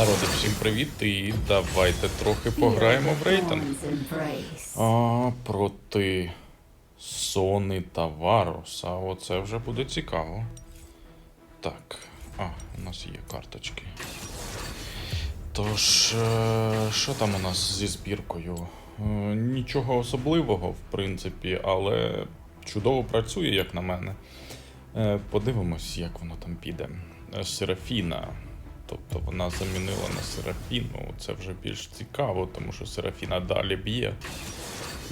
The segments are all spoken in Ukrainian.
Народи, всім привіт і давайте трохи пограємо в рейтинг. А, проти Сони та Варуса. Оце вже буде цікаво. Так, а, у нас є карточки. Тож, е, що там у нас зі збіркою? Е, Нічого особливого, в принципі, але чудово працює, як на мене. Е, Подивимось, як воно там піде. Серафіна. Тобто вона замінила на Серафіну. Це вже більш цікаво, тому що Серафіна далі б'є.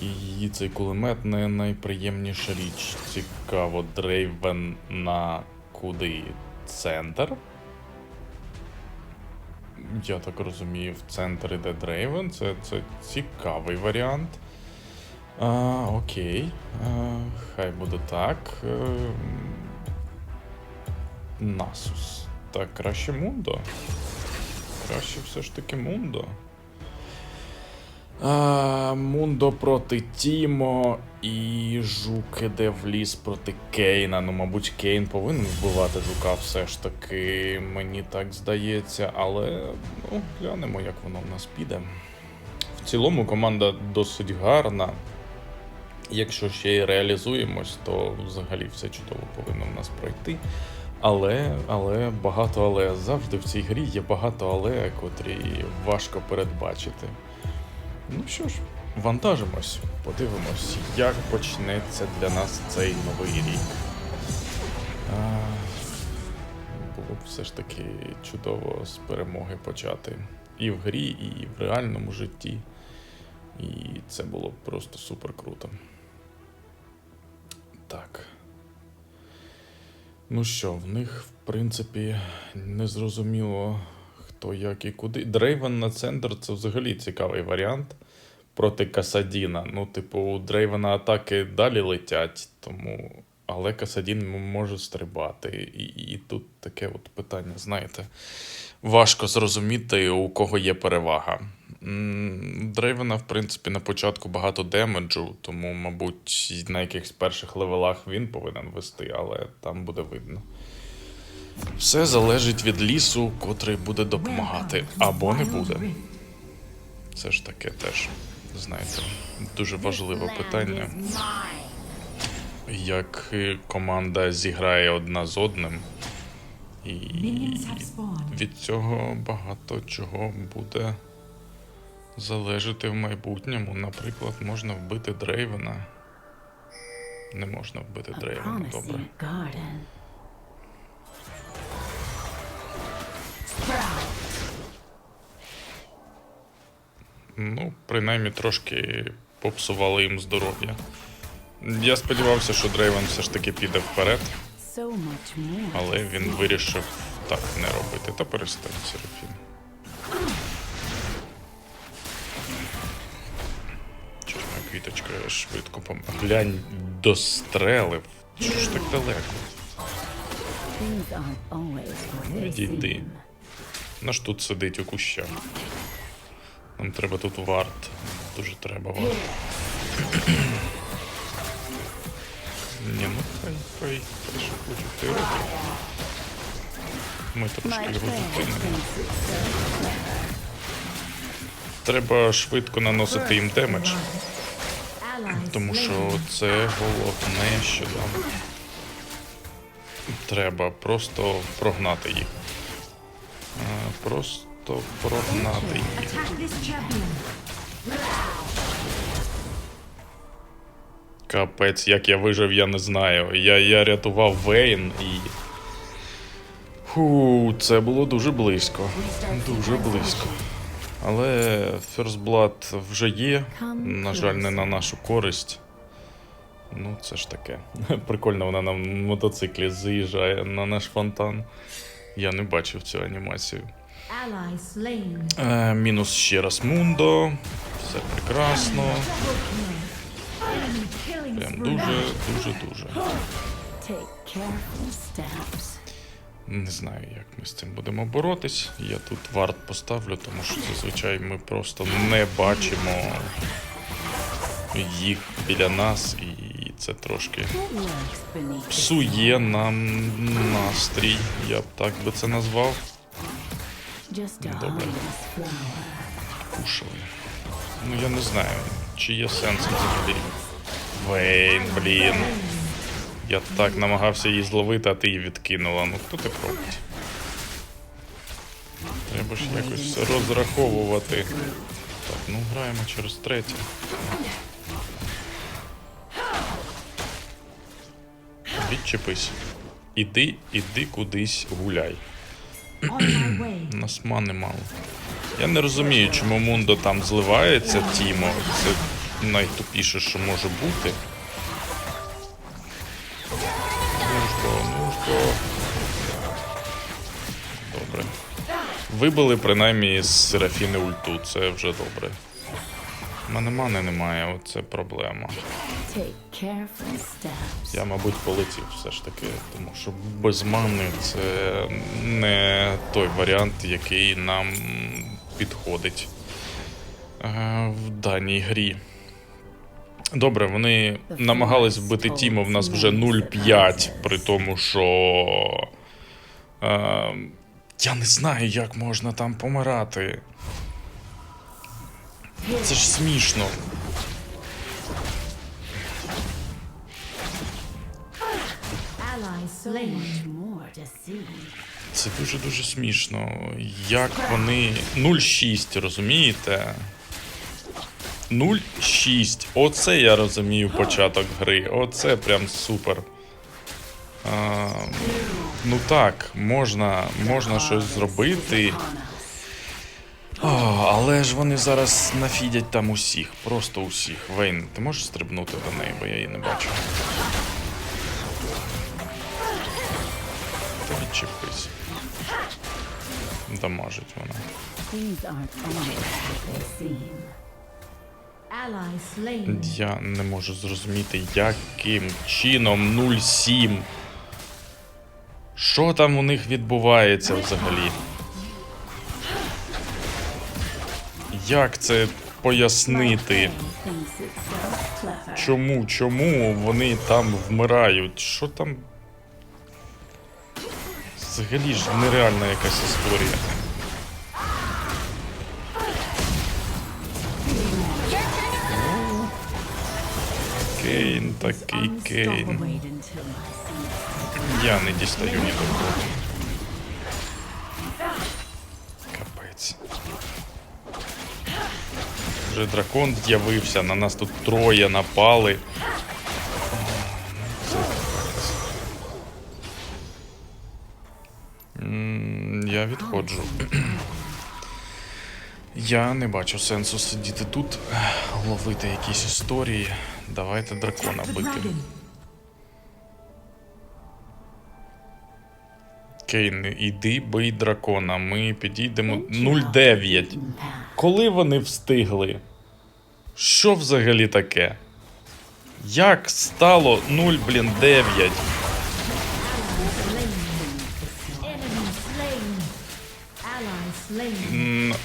І її цей кулемет не найприємніша річ. Цікаво, Дрейвен на куди? Центр? Я так розумію, в центр іде Дрейвен. Це, це цікавий варіант. А, окей. А, хай буде так. Е, Насус. Так, краще Мундо. Краще все ж таки Мундо. А, Мундо проти Тімо і Жук іде в ліс проти Кейна. Ну, мабуть, Кейн повинен вбивати жука все ж таки, мені так здається, але ну, глянемо, як воно в нас піде. В цілому команда досить гарна. Якщо ще й реалізуємось, то взагалі все чудово повинно в нас пройти. Але, але, багато але. Завжди в цій грі є багато але, котрі важко передбачити. Ну що ж, вантажимось, подивимось, як почнеться для нас цей новий рік. А, було б все ж таки чудово з перемоги почати. І в грі, і в реальному житті. І це було б просто супер круто. Так. Ну що, в них, в принципі, не зрозуміло, хто як і куди. Дрейвен на центр це взагалі цікавий варіант проти Касадіна. Ну, типу, у Дрейвена атаки далі летять, тому. Але Касадін може стрибати. І, і тут таке от питання, знаєте, важко зрозуміти, у кого є перевага. Дрейвена, в принципі, на початку багато демеджу, тому, мабуть, на якихось перших левелах він повинен вести, але там буде видно. Все залежить від лісу, котрий буде допомагати, або не буде. Це ж таке теж, знаєте, дуже важливе питання. Як команда зіграє одна з одним, і від цього багато чого буде залежати в майбутньому. Наприклад, можна вбити Дрейвена. Не можна вбити Дрейвена, добре. Ну, принаймні трошки попсували їм здоров'я. Я сподівався, що Дрейвен все ж таки піде вперед, але він вирішив так не робити. Та перестань, Серафін. Чорна квіточка швидко пом... Глянь, дострелив. Чого ж так далеко? Always Відійди. Наш тут сидить у кущах. Нам треба тут варт. Дуже треба варт. Хай, що хочуть, ти. Ми трошки його зупинимо. Треба швидко наносити їм демедж, тому що це головне, що нам треба просто прогнати їх. Просто прогнати їх. Капець, як я вижив, я не знаю. Я, я рятував Вейн і. Фу, це було дуже близько. Дуже близько. Але First Blood вже є. На жаль, не на нашу користь. Ну, це ж таке. Прикольно, вона на мотоциклі заїжджає на наш фонтан. Я не бачив цю анімацію. Е, мінус ще раз Мундо. Все прекрасно. Прям дуже, дуже, дуже. Take careful steps. Не знаю, як ми з цим будемо боротись. Я тут варт поставлю, тому що зазвичай ми просто не бачимо їх біля нас, і це трошки псує нам настрій. Я б так би це назвав. Добре. Кушали. Ну я не знаю, чи є сенс взагалі. Вейн, блін. Я так намагався її зловити, а ти її відкинула. Ну хто ти пробить? Треба ж якось розраховувати. Так, ну граємо через третє. Відчепись. Іди, іди кудись гуляй. Нас мани мало. Я не розумію, чому Мундо там зливається, Тімо. Це найтупіше, що може бути. Ну бо, ну бо. Добре. Вибили принаймні з Серафіни ульту, це вже добре. У мене мани немає, оце проблема. Я, мабуть, полетів все ж таки, тому що без мани це не той варіант, який нам підходить е, в даній грі. Добре, вони намагались вбити Тімо, в нас вже 0-5, при тому, що. Е, я не знаю, як можна там помирати. Це ж смішно. Це дуже-дуже смішно. Як вони. 0,6, розумієте? 0,6. Оце я розумію початок гри. Оце прям супер. А, ну так, можна, можна щось зробити. О, але ж вони зараз нафідять там усіх, просто усіх. Вейн, ти можеш стрибнути до неї, бо я її не бачу. Та відчепись. Дамажить вона. Я не можу зрозуміти, яким чином 0,7. Що там у них відбувається взагалі? Як це пояснити? Чому, чому вони там вмирають? Що там? Взагалі ж нереальна якась історія. Кейн, такий Кейн. Я не дістаю ні до кого. Капець. Вже дракон з'явився, на нас тут троє напали. М, Я відходжу. Я не бачу сенсу сидіти тут, ловити якісь історії. Давайте дракона бити. Кейн, іди бий дракона. Ми підійдемо 0,9. Коли вони встигли? Що взагалі таке? Як стало 0, блін, 9?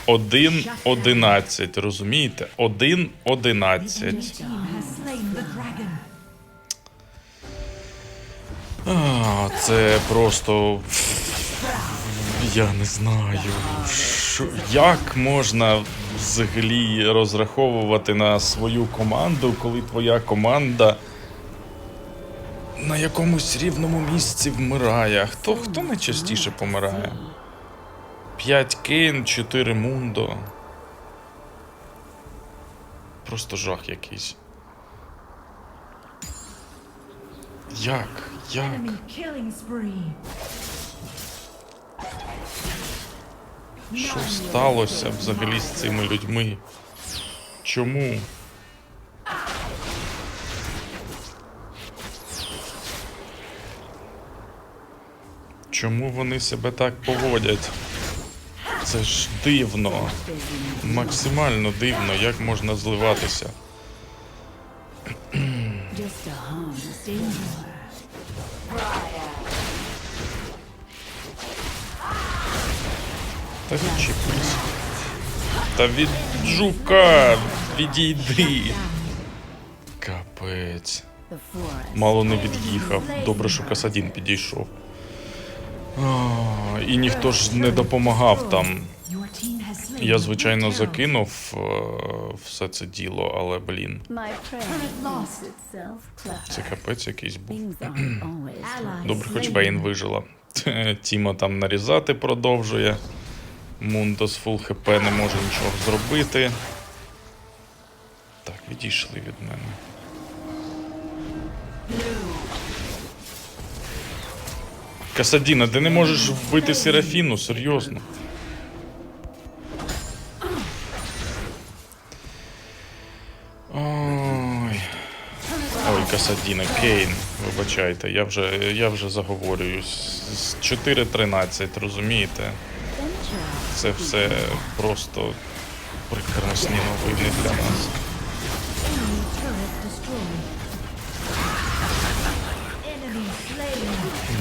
1-11, розумієте? 1-11. Це просто. Я не знаю, що... як можна взагалі розраховувати на свою команду, коли твоя команда на якомусь рівному місці вмирає. Хто хто найчастіше помирає? 5 Кейн, 4 Мундо. Просто жах якийсь. Як? Як? Що сталося взагалі з цими людьми? Чому? Чому вони себе так поводять? Це ж дивно. Максимально дивно, як можна зливатися. Та відчепись. Та від жука відійди. Капець. Мало не від'їхав. Добре, що Касадін підійшов. І ніхто ж не допомагав там. Я, звичайно, закинув е, все це діло, але блін, це капець якийсь був. Добре, хоч. Бейн вижила. Тімо там нарізати продовжує. Мундо з фул хп не може нічого зробити. Так, відійшли від мене. Касадіна, ти не можеш вбити Серафіну, серйозно. Ой. Ой, Касадіна, Кейн, вибачайте, я вже, я вже заговорююсь. З 4.13, розумієте? Це все просто прекрасні новини для нас.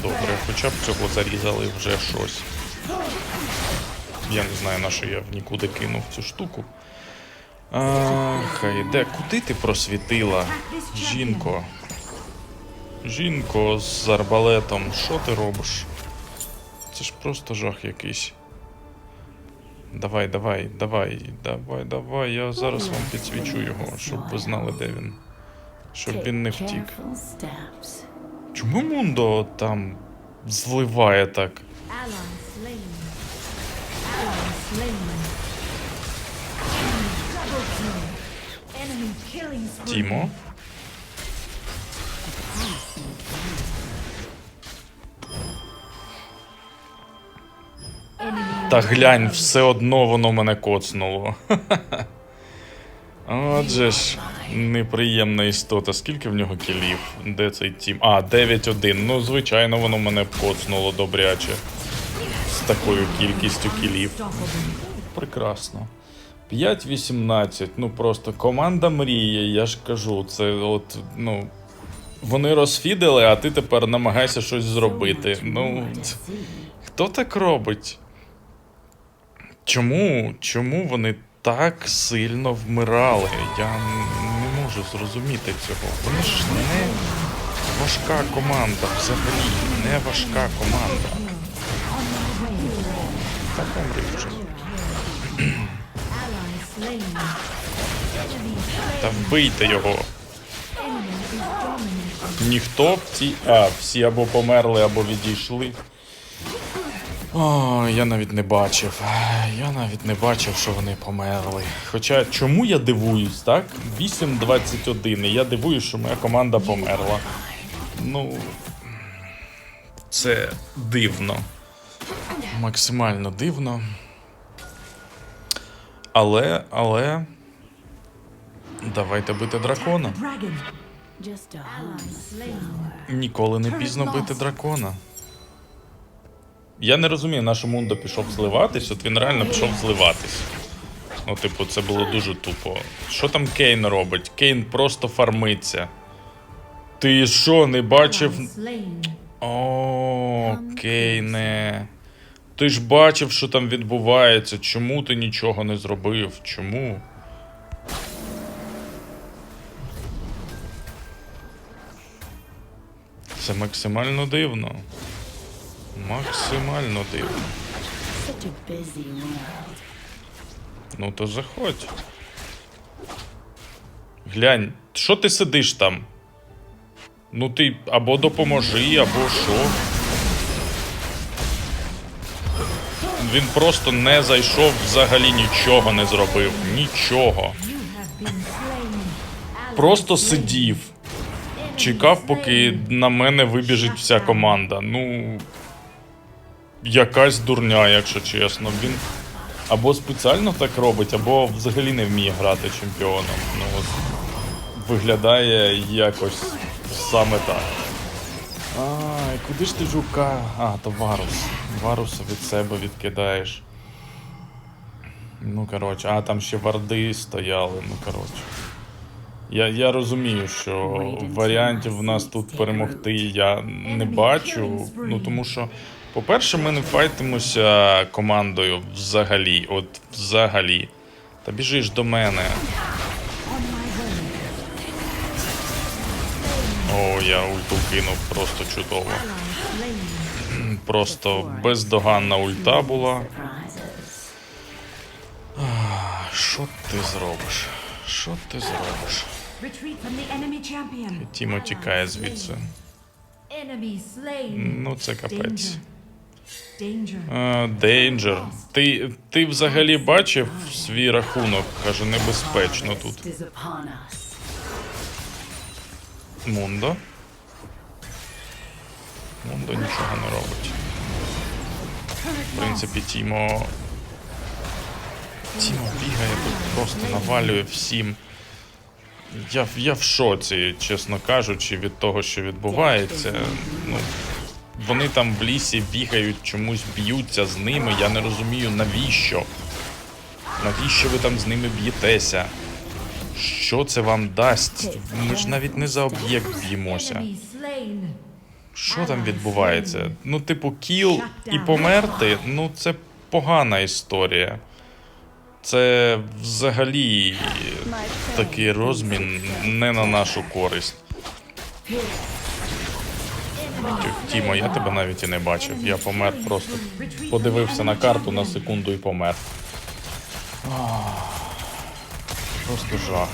Добре, хоча б цього зарізали вже щось. Я не знаю, на що я в нікуди кинув цю штуку. А, хай йде. Куди ти просвітила? Жінко. Жінко з арбалетом, що ти робиш? Це ж просто жах якийсь. Давай, давай, давай, давай, давай. Я зараз вам підсвічу його, щоб ви знали, де він. Щоб він не втік. Чому Мундо там зливає так? Тімо? Та глянь, все одно воно мене коцнуло. Отже ж, неприємна істота. Скільки в нього кілів? Де цей тім? А, 9-1. Ну, звичайно, воно мене б коцнуло добряче. З такою кількістю кілів. Прекрасно. 5-18. Ну просто команда мріє, я ж кажу, це от, ну. Вони розфідили, а ти тепер намагайся щось зробити. Ну, хто так робить? Чому? Чому вони так сильно вмирали? Я не можу зрозуміти цього. Вони ж не важка команда взагалі. Не важка команда. Так. Та вбийте його. Ніхто в цій. А, всі або померли, або відійшли. О, я навіть не бачив. Я навіть не бачив, що вони померли. Хоча чому я дивуюсь, так? 8-21. І я дивуюсь, що моя команда померла. Ну. Це дивно. Максимально дивно. Але, але. Давайте бити дракона. Ніколи не пізно бити дракона. Я не розумію, на що Мундо пішов зливатись, от він реально пішов зливатись. Ну, типу, це було дуже тупо. Що там Кейн робить? Кейн просто фармиться. Ти що, не бачив? О, Кейне. Ти ж бачив, що там відбувається. Чому ти нічого не зробив? Чому? Це максимально дивно. Максимально дивно. Ну то заходь. Глянь, що ти сидиш там? Ну ти або допоможи, або що. Він просто не зайшов, взагалі нічого не зробив. Нічого. Просто сидів. Чекав, поки на мене вибіжить вся команда. Ну. Якась дурня, якщо чесно. Він або спеціально так робить, або взагалі не вміє грати чемпіоном. Ну от виглядає якось саме так. Ай, куди ж ти жука? А, то Варус. Варуса від себе відкидаєш. Ну, коротше, а там ще варди стояли, ну коротше. Я, я розумію, що варіантів в нас тут перемогти я не бачу. Ну тому що, по-перше, ми не файтимося командою взагалі. От взагалі. Та біжиш до мене. О, я ульту кинув просто чудово. Просто бездоганна ульта була. Що ти зробиш? Що ти зробиш? Тімо тікає звідси. Ну, це капець. Дейнджер. Ти, ти взагалі бачив свій рахунок? Каже, небезпечно тут. Мундо. Мундо нічого не робить. В принципі, Тімо. Тімо бігає тут, просто навалює всім. Я, я в шоці, чесно кажучи, від того, що відбувається. Ну, вони там в лісі бігають, чомусь б'ються з ними. Я не розумію, навіщо. Навіщо ви там з ними б'єтеся? Що це вам дасть? Ми ж навіть не за об'єкт б'ємося. Що там відбувається? Ну, типу, кіл і померти, ну це погана історія. Це взагалі такий розмін не на нашу користь. Ті- Тімо, я тебе навіть і не бачив. Я помер просто. Подивився на карту на секунду і помер. Просто жах.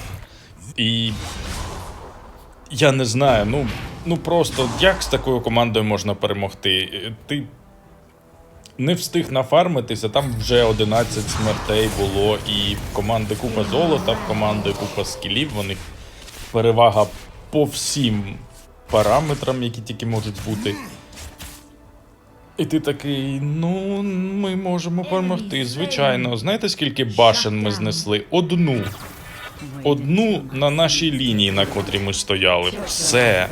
І я не знаю, ну, ну просто як з такою командою можна перемогти? Ти не встиг нафармитися, там вже 11 смертей було, і в команди купа золота, в команди купа скілів, вони перевага по всім параметрам, які тільки можуть бути. І ти такий, ну, ми можемо перемогти. Звичайно, знаєте, скільки башен ми знесли? Одну. Одну на нашій лінії, на котрій ми стояли. Все.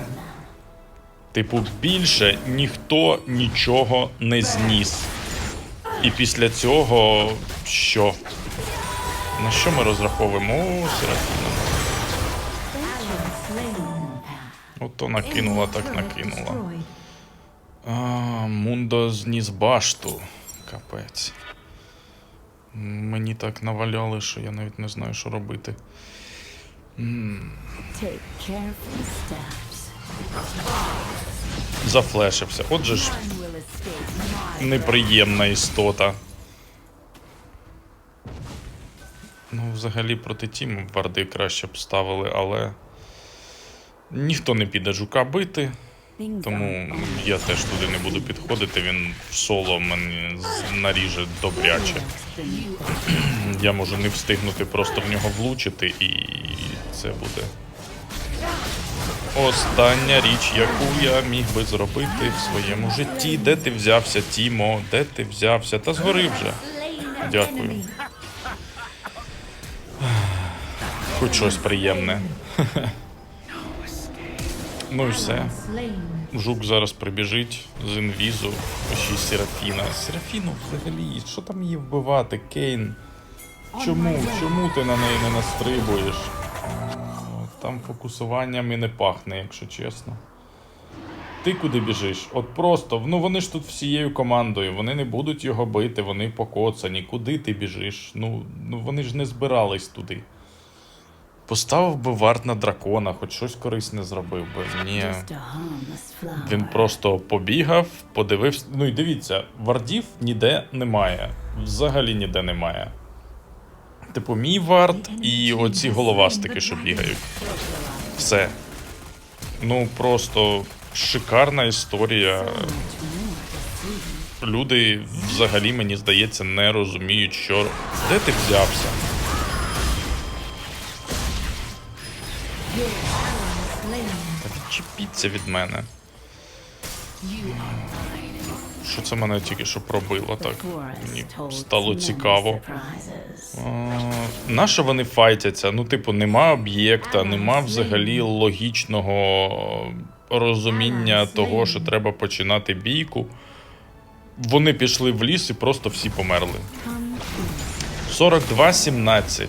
Типу, більше ніхто нічого не зніс. І після цього що? На що ми розраховуємо? О, Серафіна. Ото накинула, так накинула. А, Мундо зніс башту. Капець. Мені так наваляли, що я навіть не знаю, що робити. Зафлешився. Отже ж, неприємна істота. Ну, взагалі проти тіму варди краще б ставили, але ніхто не піде жука бити, тому я теж туди не буду підходити. Він в соло мені наріже добряче. Я можу не встигнути просто в нього влучити, і це буде остання річ, яку я міг би зробити в своєму житті. Де ти взявся, Тімо? Де ти взявся? Та згори вже. Дякую. Хоч щось приємне. Ну і все. Жук зараз прибіжить з інвізу, ще Серафіна. Серафіну взагалі, що там її вбивати, Кейн? Чому? Чому ти на неї не настрибуєш? Там фокусуванням і не пахне, якщо чесно. Ти куди біжиш? От просто, ну вони ж тут всією командою, вони не будуть його бити, вони покоцані. Куди ти біжиш? Ну, ну вони ж не збирались туди. Поставив би варт на дракона, хоч щось корисне зробив би. Ні. Він просто побігав, подивився. Ну і дивіться, вардів ніде немає. Взагалі ніде немає. Типу, мій вард і оці головастики, що бігають. Все. Ну просто шикарна історія. Люди взагалі, мені здається, не розуміють, що. Де ти взявся? Відчепіться від мене. Що це мене тільки що пробило так? Мені стало цікаво. surprises. На що вони файтяться? Ну, типу, нема об'єкта, нема взагалі логічного розуміння того, що треба починати бійку. Вони пішли в ліс і просто всі померли. 42-17.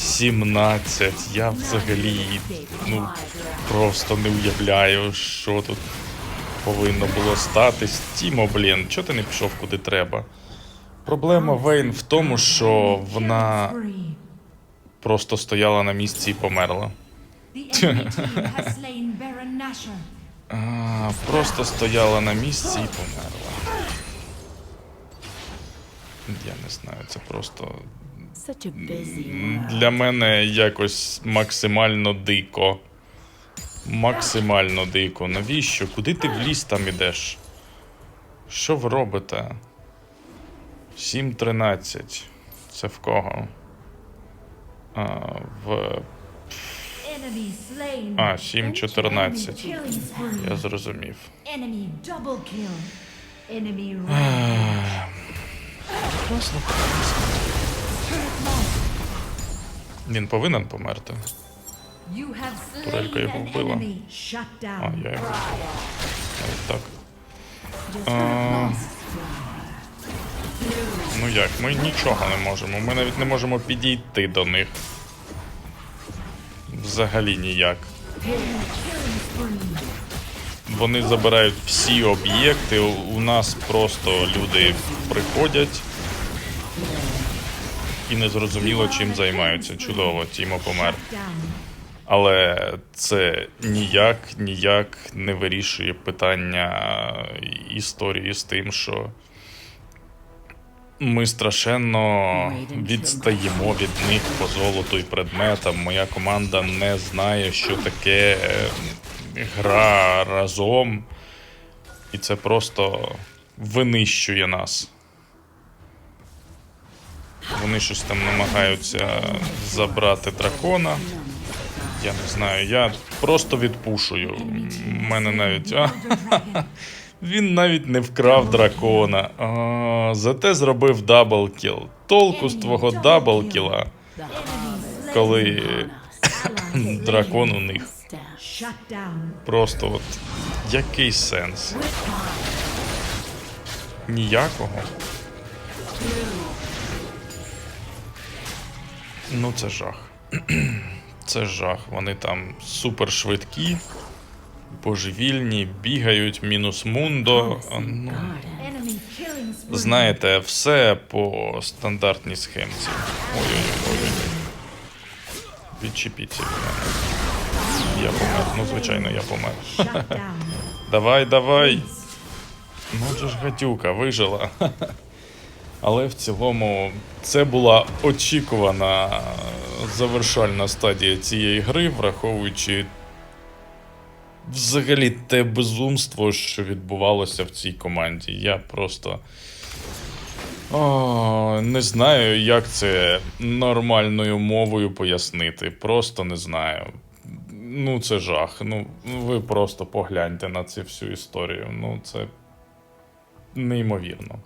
42-17. Я взагалі ну, просто не уявляю, що тут повинно було статись. Тімо, блін, чого ти не пішов куди треба? Проблема Вейн в тому, що вона просто стояла на місці і померла. Просто стояла на місці і померла. Я не знаю, це просто для мене якось максимально дико. Максимально дико. Навіщо? Куди ти в ліс там ідеш? Що ви робите? 7.13. Це в кого? А, в. А, 7.14. Killing. Я зрозумів. Enemy Він повинен померти. Турелька його вбила. А, я його. Навіть так. А, ну як, ми нічого не можемо. Ми навіть не можемо підійти до них. Взагалі ніяк. Вони забирають всі об'єкти. У нас просто люди приходять і не зрозуміло, чим займаються. Чудово, Тімо помер. Але це ніяк ніяк не вирішує питання історії з тим, що ми страшенно відстаємо від них по золоту і предметам. Моя команда не знає, що таке е, гра разом, і це просто винищує нас. Вони щось там намагаються забрати дракона. Я не знаю, я просто відпушую. У мене навіть. А, він навіть не вкрав дракона. А, зате зробив даблкіл. Толку з твого даблкіла, коли дракон у них. Просто от який сенс? Ніякого. Ну, це жах. Це жах. Вони там супер швидкі, божевільні, бігають, мінус мундо. Ну, killing spree. знаєте, все по стандартній схемці. Ой-ой-ой. Відчепіться. Я помер. Ну, звичайно, я помер. Давай, давай. Ну, це ж гатюка вижила. Але в цілому це була очікувана завершальна стадія цієї гри, враховуючи взагалі те безумство, що відбувалося в цій команді. Я просто. О, не знаю, як це нормальною мовою пояснити. Просто не знаю. Ну, це жах. Ну, ви просто погляньте на цю всю історію. Ну, це неймовірно.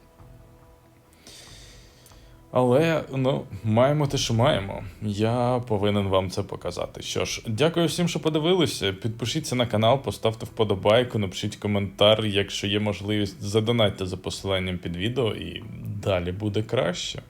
Але ну, маємо те, що маємо. Я повинен вам це показати. Що ж, дякую всім, що подивилися. Підпишіться на канал, поставте вподобайку, напишіть коментар, якщо є можливість, задонайте за посиланням під відео, і далі буде краще.